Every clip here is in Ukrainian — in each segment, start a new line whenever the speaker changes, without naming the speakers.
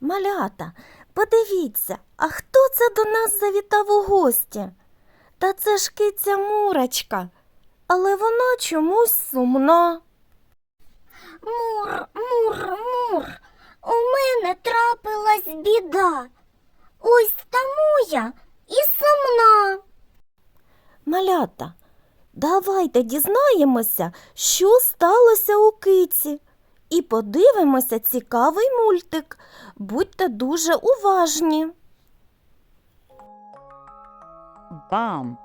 Малята, подивіться, а хто це до нас завітав у гості? Та це ж киця Мурочка, але вона чомусь сумна.
Мур, мур, мур, у мене трапилась біда. Ось тому я і сумна.
Малята, давайте дізнаємося, що сталося у киці, і подивимося цікавий мультик. Будьте дуже уважні.
Бам,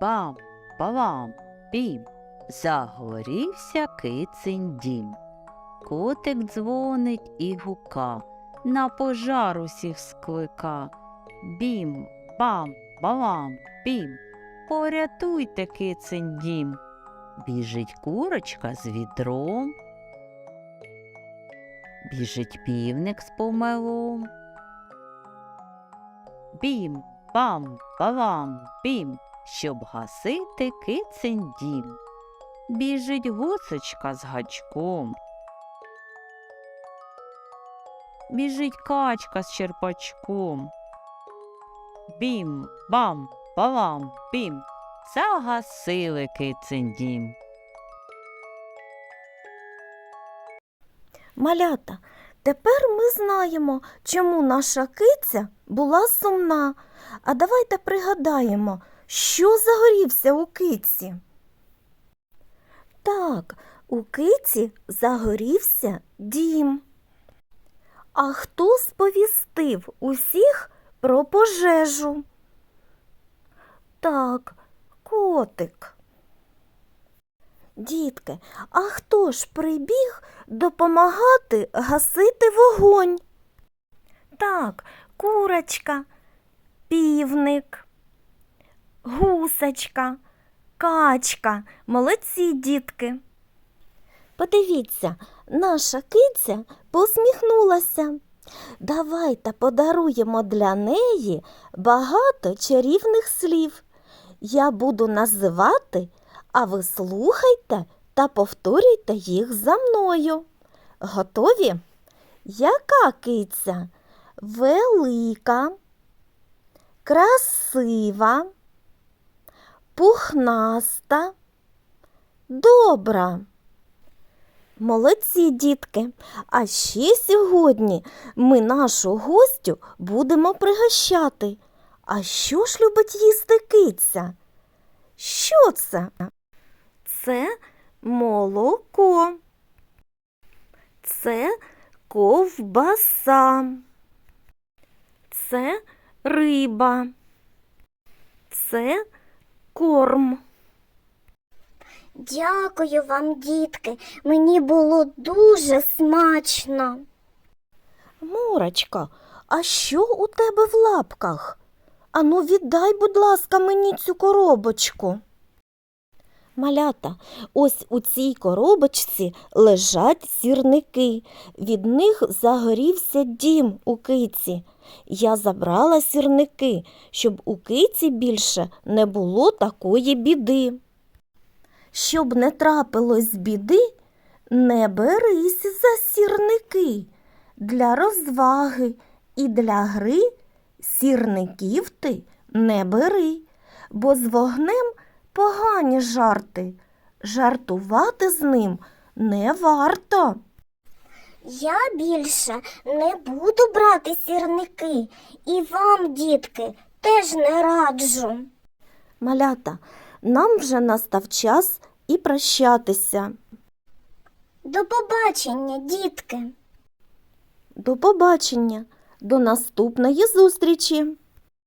бам, балам, бім. Загорівся кицень дім. Котик дзвонить і гука, на пожар усіх склика. Бім, бам, балам, бім. Порятуйте кицень дім. Біжить курочка з відром. Біжить півник з помелом. Бім, бам, балам, бім, щоб гасити кицень дім. Біжить гусочка з гачком. Біжить качка з черпачком. Бім, бам, балам, бім, загасили кицень дім.
Малята, тепер ми знаємо, чому наша киця була сумна. А давайте пригадаємо, що загорівся у киці. Так, у киці загорівся дім. А хто сповістив усіх про пожежу? Так, котик. Дітки, а хто ж прибіг допомагати гасити вогонь? Так, курочка, півник, гусочка, качка, молодці дітки. Подивіться, наша киця посміхнулася. Давайте подаруємо для неї багато чарівних слів. Я буду називати, а ви слухайте та повторюйте їх за мною. Готові? Яка киця? Велика, красива, пухнаста, добра. Молодці, дітки. А ще сьогодні ми нашу гостю будемо пригощати. А що ж любить їсти киця? Що це? Це молоко. Це ковбаса. Це риба. Це корм.
Дякую вам, дітки. Мені було дуже смачно.
Мурочка, а що у тебе в лапках? Ану, віддай, будь ласка, мені цю коробочку. Малята, ось у цій коробочці лежать сірники. Від них загорівся дім у киці. Я забрала сірники, щоб у киці більше не було такої біди. Щоб не трапилось біди, не берись за сірники. Для розваги і для гри сірників ти не бери, бо з вогнем погані жарти. Жартувати з ним не варто.
Я більше не буду брати сірники. І вам, дітки, теж не раджу.
Малята, нам вже настав час і прощатися.
До побачення, дітки.
До побачення, до наступної зустрічі!